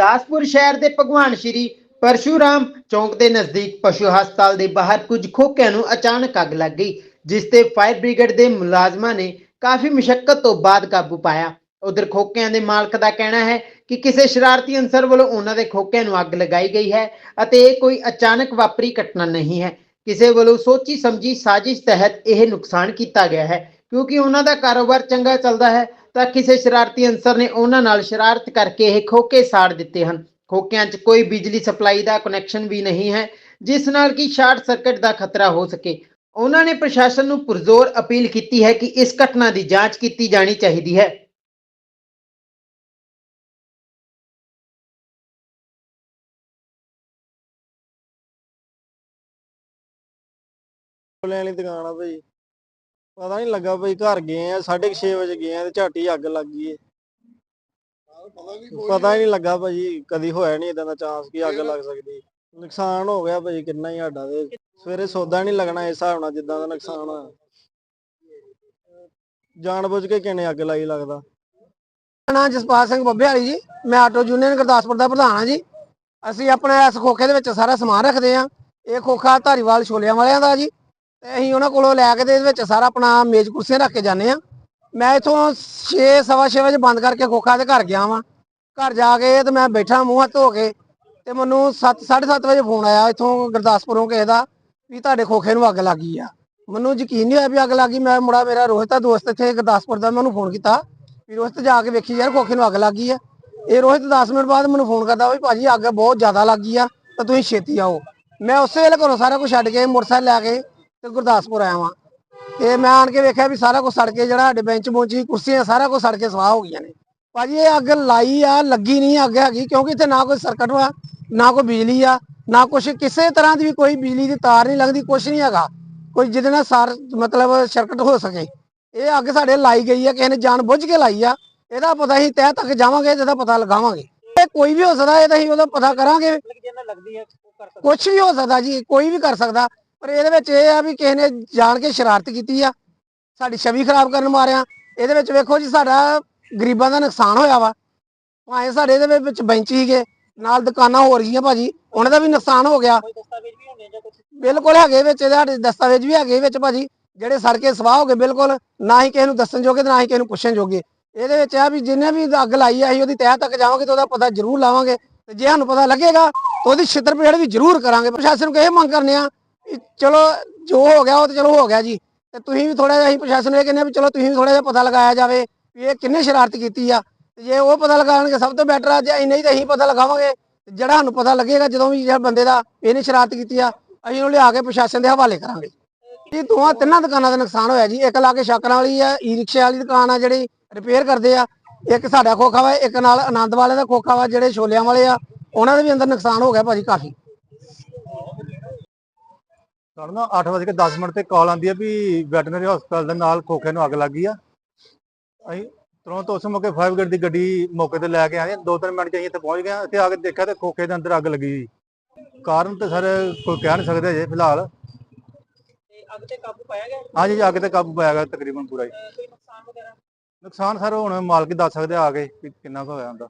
ਗੁਰਦਾਸਪੁਰ ਸ਼ਹਿਰ ਦੇ ਭਗਵਾਨ ਸ਼੍ਰੀ ਪਰਸ਼ੂਰਾਮ ਚੌਂਕ ਦੇ ਨਜ਼ਦੀਕ ਪਸ਼ੂ ਹਸਪਤਾਲ ਦੇ ਬਾਹਰ ਕੁਝ ਖੋਕਿਆਂ ਨੂੰ ਅਚਾਨਕ ਅੱਗ ਲੱਗ ਗਈ, ਜਿਸ ਤੇ ਫਾਇਰ ਬ੍ਰਿਗੇਡ ਦੇ ਮੁਲਾਜ਼ਮਾਂ ਨੇ ਕਾਫੀ ਮੁਸ਼ਕਲ ਤੋਂ ਬਾਅਦ ਕਾਬੂ ਪਾਇਆ। ਉਧਰ ਖੋਕਿਆਂ ਦੇ ਮਾਲਕ ਦਾ ਕਹਿਣਾ ਹੈ ਕਿ ਕਿਸੇ ਸ਼ਰਾਰਤੀ ਅਨਸਰ ਵੱਲੋਂ ਉਹਨਾਂ ਦੇ ਖੋਕਿਆਂ ਨੂੰ ਅੱਗ ਲਗਾਈ ਗਈ ਹੈ ਅਤੇ ਇਹ ਕੋਈ ਅਚਾਨਕ ਵਾਪਰੀ ਘਟਨਾ ਨਹੀਂ ਹੈ। ਕਿਸੇ ਵੱਲੋਂ ਸੋਚੀ ਸਮਝੀ ਸਾਜ਼ਿਸ਼ ਤਹਿਤ ਇਹ ਨੁਕਸਾਨ ਕੀਤਾ ਗਿਆ ਹੈ। ਕਿਉਂਕਿ ਉਹਨਾਂ ਦਾ ਕਾਰੋਬਾਰ ਚੰਗਾ ਚੱਲਦਾ ਹੈ, ਤਾਂ ਕਿਸੇ ਸ਼ਰਾਰਤੀ ਅਨਸਰ ਨੇ ਉਹਨਾਂ ਨਾਲ ਸ਼ਰਾਰਤ ਕਰਕੇ ਇਹ ਖੋਕੇ ਸਾੜ ਦਿੱਤੇ ਹਨ। ਖੋਕਿਆਂ 'ਚ ਕੋਈ ਬਿਜਲੀ ਸਪਲਾਈ ਦਾ ਕਨੈਕਸ਼ਨ ਵੀ ਨਹੀਂ ਹੈ, ਜਿਸ ਨਾਲ ਕਿ ਸ਼ਾਰਟ ਸਰਕਟ ਦਾ ਖਤਰਾ ਹੋ ਸਕੇ। ਉਹਨਾਂ ਨੇ ਪ੍ਰਸ਼ਾਸਨ ਨੂੰ ਪੁਰਜ਼ੋਰ ਅਪੀਲ ਕੀਤੀ ਹੈ ਕਿ ਇਸ ਘਟਨਾ ਦੀ ਜਾਂਚ ਕੀਤੀ ਜਾਣੀ ਚਾਹੀਦੀ ਹੈ। ਵਾਲੀ ਦੁਕਾਨ ਆ ਭਾਈ। ਪਤਾ ਨਹੀਂ ਲੱਗਾ ਭਾਈ ਘਰ ਗਏ ਆ 6:30 ਵਜੇ ਗਏ ਆ ਤੇ ਝਾਟੀ ਅੱਗ ਲੱਗ ਗਈ ਏ। ਪਤਾ ਹੀ ਨਹੀਂ ਲੱਗਾ ਭਾਜੀ ਕਦੀ ਹੋਇਆ ਨਹੀਂ ਇਦਾਂ ਦਾ ਚਾਂਸ ਕਿ ਅੱਗ ਲੱਗ ਸਕਦੀ। ਨੁਕਸਾਨ ਹੋ ਗਿਆ ਭਾਜੀ ਕਿੰਨਾ ਹੀ ਸਾਡਾ ਤੇ, ਸਵੇਰੇ ਸੌਦਾ ਨਹੀਂ ਲੱਗਣਾ ਇਸ ਹਿਸਾਬ ਨਾਲ ਜਿੱਦਾਂ ਦਾ ਨੁਕਸਾਨ ਹੋਇਆ ਜਾਣ ਬੁੱਝ ਕੇ ਕਿਨੇ ਅੱਗ ਲਾਈ ਲੱਗਦਾ। ਮੇਰਾ ਜਸਪਾਲ ਸਿੰਘ ਬੱਬੇ ਵਾਲੀ ਜੀ, ਮੈਂ ਆਟੋ ਯੂਨੀਅਨ ਗੁਰਦਾਸਪੁਰ ਦਾ ਪ੍ਰਧਾਨ ਹਾਂ ਜੀ। ਅਸੀਂ ਆਪਣੇ ਇਸ ਖੋਖੇ ਦੇ ਵਿੱਚ ਸਾਰਾ ਸਮਾਨ ਰੱਖਦੇ ਹਾਂ ਇਹ ਖੋਖਾ ਧਾਰੀਵਾਲ ਛੋਲਿਆਂ ਵਾਲਿਆਂ ਦਾ ਜੀ। ਤੇ ਅਸੀਂ ਉਹਨਾਂ ਕੋਲੋਂ ਲੈ ਕੇ ਤੇ ਇਹਦੇ ਵਿੱਚ ਸਾਰਾ ਆਪਣਾ ਮੇਜ਼ ਕੁਰਸੀਆਂ ਰੱਖ ਕੇ ਜਾਂਦੇ ਹਾਂ। ਮੈਂ ਇਥੋਂ 6 ਸਵਾ ਛੇ ਵਜੇ ਬੰਦ ਕਰਕੇ ਖੋਖਾ ਦੇ ਘਰ ਗਿਆ ਵਾਂ। ਘਰ ਜਾ ਕੇ ਤੇ ਮੈਂ ਬੈਠਾ ਮੂੰਹ ਹੱਥ ਧੋ ਕੇ ਤੇ ਮੈਨੂੰ 7 7:30 ਵਜੇ ਫੋਨ ਆਇਆ ਇਥੋਂ ਗੁਰਦਾਸਪੁਰੋਂ ਕਿਸੇ ਦਾ ਵੀ ਤੁਹਾਡੇ ਖੋਖੇ ਨੂੰ ਅੱਗ ਲੱਗੀ ਆ। ਮੈਨੂੰ ਯਕੀਨ ਨਹੀਂ ਹੋਇਆ ਵੀ ਅੱਗ ਲੱਗੀ ਮੈਂ ਮੁੰਡਾ ਮੇਰਾ ਰੋਹਿਤ ਦਾ ਦੋਸਤ ਇੱਥੇ ਗੁਰਦਾਸਪੁਰ ਦਾ, ਮੈਂ ਉਹਨੂੰ ਫੋਨ ਕੀਤਾ ਵੀ ਰੋਹਿਤ ਜਾ ਕੇ ਵੇਖੀ ਯਾਰ ਖੋਖੇ ਨੂੰ ਅੱਗ ਲੱਗ ਗਈ ਆ। ਇਹ ਰੋਹਿਤ 10 ਮਿੰਟ ਬਾਅਦ ਮੈਨੂੰ ਫੋਨ ਕਰਦਾ ਵੀ ਭਾਜੀ ਅੱਗ ਬਹੁਤ ਜ਼ਿਆਦਾ ਲੱਗ ਗਈ ਆ, ਤਾਂ ਤੁਸੀਂ ਛੇਤੀ ਆਓ। ਮੈਂ ਉਸੇ ਵੇਲੇ ਘਰੋਂ ਸਾਰਾ ਕੁਝ ਛੱਡ ਕੇ ਮੋਟਰਸਾਈਕਲ ਲੈ ਕੇ ਤੇ ਗੁਰਦਾਸਪੁਰ ਆਇਆ ਵਾਂ। ਤੇ ਮੈਂ ਆਣ ਕੇ ਵੇਖਿਆ ਵੀ ਸਾਰਾ ਕੁਝ ਸੜ ਕੇ ਜਿਹੜਾ ਸਾਡੇ ਬੈਂਚ ਬੁੰਚੀ ਕੁਰਸੀਆਂ ਸਾਰਾ ਕੁਝ ਸੜ ਕੇ ਸਵਾਹ ਹੋ ਗਈਆਂ ਨੇ। ਭਾਜੀ ਇਹ ਅੱਗ ਲਾਈ ਆ ਲੱਗੀ ਨਹੀਂ ਅੱਗ ਹੈਗੀ ਕਿਉਂਕਿ ਇੱਥੇ ਨਾ ਕੋਈ ਸਰਕਟ ਵਾ ਨਾ ਕੋਈ ਬਿਜਲੀ ਆ ਨਾ ਕੁਝ ਕਿਸੇ ਤਰ੍ਹਾਂ ਦੀ ਵੀ ਕੋਈ ਬਿਜਲੀ ਦੀ ਤਾਰ ਨਹੀਂ ਲੱਗਦੀ ਕੁਝ ਨਹੀਂ ਹੈਗਾ। ਕੋਈ ਜਿਹਦੇ ਨਾਲ ਸਾਰ ਮਤਲਬ ਸਰਕਟ ਹੋ ਸਕੇ। ਇਹ ਅੱਗ ਸਾਡੇ ਲਾਈ ਗਈ ਆ ਕਿਸੇ ਨੇ ਜਾਣ ਬੁੱਝ ਕੇ ਲਾਈ ਆ। ਇਹਦਾ ਪਤਾ ਹੀ ਤਹਿ ਤੱਕ ਜਾਵਾਂਗੇ ਇਹਦਾ ਪਤਾ ਲਗਾਵਾਂਗੇ। ਇਹ ਕੋਈ ਵੀ ਹੋ ਸਕਦਾ ਇਹ ਤਾਂ ਅਸੀਂ ਉਹਦਾ ਪਤਾ ਕਰਾਂਗੇ। ਕੁਝ ਵੀ ਹੋ ਸਕਦਾ ਜੀ ਕੋਈ ਵੀ ਕਰ ਸਕਦਾ। ਪਰ ਇਹਦੇ ਵਿੱਚ ਇਹ ਆ ਵੀ ਕਿਸੇ ਨੇ ਜਾਣ ਕੇ ਸ਼ਰਾਰਤ ਕੀਤੀ ਆ ਸਾਡੀ ਛਵੀ ਖਰਾਬ ਕਰਨ ਮਾਰਿਆ। ਇਹਦੇ ਵਿੱਚ ਵੇਖੋ ਜੀ ਸਾਡਾ ਗਰੀਬਾਂ ਦਾ ਨੁਕਸਾਨ ਹੋਇਆ ਵਾ। ਭਾਵੇਂ ਸਾਡੇ ਇਹਦੇ ਵਿੱਚ ਬੈਂਚ ਸੀਗੇ ਨਾਲ ਦੁਕਾਨਾਂ ਹੋ ਰਹੀਆਂ ਭਾਜੀ ਉਹਨਾਂ ਦਾ ਵੀ ਨੁਕਸਾਨ ਹੋ ਗਿਆ। ਬਿਲਕੁਲ ਹੈਗੇ ਵਿੱਚ ਇਹਦੇ ਸਾਡੇ ਦਸਤਾਵੇਜ਼ ਵੀ ਹੈਗੇ ਵਿੱਚ ਭਾਜੀ ਜਿਹੜੇ ਸੜ ਕੇ ਸਵਾਹ ਹੋ ਗਏ ਬਿਲਕੁਲ ਨਾ ਹੀ ਕਿਸੇ ਨੂੰ ਦੱਸਣ ਜੋਗੇ ਤੇ ਨਾ ਹੀ ਕਿਸੇ ਨੂੰ ਪੁੱਛਣ ਜੋਗੇ। ਇਹਦੇ ਵਿੱਚ ਆ ਵੀ ਜਿਹਨੇ ਵੀ ਅੱਗ ਲਾਈ ਆ ਅਸੀਂ ਉਹਦੀ ਤਹਿ ਤੱਕ ਜਾਵਾਂਗੇ ਤੇ ਉਹਦਾ ਪਤਾ ਜ਼ਰੂਰ ਲਾਵਾਂਗੇ। ਤੇ ਜੇ ਸਾਨੂੰ ਪਤਾ ਲੱਗੇਗਾ ਤਾਂ ਉਹਦੀ ਛਿੱਤਰ ਪੇੜ ਵੀ ਜ਼ਰੂਰ ਕਰਾਂਗੇ। ਪ੍ਰਸ਼ਾਸਨ ਨੂੰ ਇਹ ਮੰਗ ਕਰਨੇ ਆ ਚਲੋ ਜੋ ਹੋ ਗਿਆ ਉਹ ਤੇ ਚਲੋ ਹੋ ਗਿਆ ਜੀ। ਤੇ ਤੁਸੀਂ ਵੀ ਥੋੜਾ ਜਿਹਾ ਅਸੀਂ ਪ੍ਰਸ਼ਾਸਨ ਨੂੰ ਇਹ ਕਹਿੰਦੇ ਆ ਵੀ ਚਲੋ ਤੁਸੀਂ ਵੀ ਥੋੜਾ ਜਿਹਾ ਪਤਾ ਲਗਾਇਆ ਜਾਵੇ ਵੀ ਇਹ ਕਿੰਨੇ ਸ਼ਰਾਰਤ ਕੀਤੀ ਆ। ਤੇ ਜੇ ਉਹ ਪਤਾ ਲਗਾਉਣਗੇ ਸਭ ਤੋਂ ਬੈਟਰ ਆ, ਜੇ ਅਸੀਂ ਨਹੀਂ ਤਾਂ ਅਸੀਂ ਪਤਾ ਲਗਾਵਾਂਗੇ। ਤੇ ਜਿਹੜਾ ਸਾਨੂੰ ਪਤਾ ਲੱਗੇਗਾ ਜਦੋਂ ਵੀ ਜਿਹੜਾ ਬੰਦੇ ਦਾ ਇਹਨੇ ਸ਼ਰਾਰਤ ਕੀਤੀ ਆ, ਅਸੀਂ ਉਹਨੂੰ ਲਿਆ ਕੇ ਪ੍ਰਸ਼ਾਸਨ ਦੇ ਹਵਾਲੇ ਕਰਾਂਗੇ। ਇਹ ਦੋਵਾਂ ਤਿੰਨਾਂ ਦੁਕਾਨਾਂ ਦਾ ਨੁਕਸਾਨ ਹੋਇਆ ਜੀ। ਇੱਕ ਲਾ ਕੇ ਸ਼ਾਕਰਾਂ ਵਾਲੀ ਆ ਈ ਰਿਕਸ਼ੇ ਵਾਲੀ ਦੁਕਾਨ ਆ ਜਿਹੜੀ ਰਿਪੇਅਰ ਕਰਦੇ ਆ। ਇੱਕ ਸਾਡਾ ਖੋਖਾ ਵਾ, ਇੱਕ ਨਾਲ ਆਨੰਦ ਵਾਲੇ ਦਾ ਖੋਖਾ ਵਾ, ਜਿਹੜੇ ਛੋਲਿਆਂ ਵਾਲੇ ਆ, ਉਹਨਾਂ ਦੇ ਵੀ ਅੰਦਰ ਨੁਕਸਾਨ ਹੋ ਗਿਆ ਭਾਜੀ ਕਾਫੀ। ਸਾਨੂੰ ਨਾ 8 ਵਜੇ ਕੇ 10 ਮਿੰਟ ਤੇ ਕਾਲ ਆਂਦੀ ਆ ਵੀ ਵੈਟਰਨਰੀ ਹਸਪਤਾਲ ਦੇ ਨਾਲ ਖੋਖੇ ਨੂੰ ਅੱਗ ਲੱਗ ਗਈ ਆ। ਅਸੀਂ ਤੁਰੰਤ ਉਸ ਮੌਕੇ ਫਾਇਰ ਬ੍ਰਿਗੇਡ ਦੀ ਗੱਡੀ ਮੌਕੇ ਤੇ ਲੈ ਕੇ ਆਏ ਦੋ ਤਿੰਨ ਮਿੰਟ ਚ ਅਸੀਂ ਇੱਥੇ ਪਹੁੰਚ ਗਏ ਹਾਂ। ਇੱਥੇ ਆ ਕੇ ਦੇਖਿਆ ਤੇ ਖੋਖੇ ਦੇ ਅੰਦਰ ਅੱਗ ਲੱਗੀ ਸੀ ਕਾਰਨ ਤੇ ਸਰ ਕੋਈ ਕਹਿ ਨਹੀਂ ਸਕਦੇ ਅਜੇ ਫਿਲਹਾਲ। ਅੱਗ ਤੇ ਕਾਬੂ ਪਾਇਆ ਗਿਆ? ਹਾਂਜੀ ਜੀ, ਅੱਗ ਤੇ ਕਾਬੂ ਪਾਇਆ ਗਿਆ ਤਕਰੀਬਨ ਪੂਰਾ ਹੀ। ਕੋਈ ਨੁਕਸਾਨ ਵਗੈਰਾ? ਨੁਕਸਾਨ ਸਰ ਹੁਣ ਮਾਲਕ ਹੀ ਦੱਸ ਸਕਦੇ ਆ ਕੇ ਕਿੰਨਾ ਕੁ ਹੋਇਆ ਹੁੰਦਾ।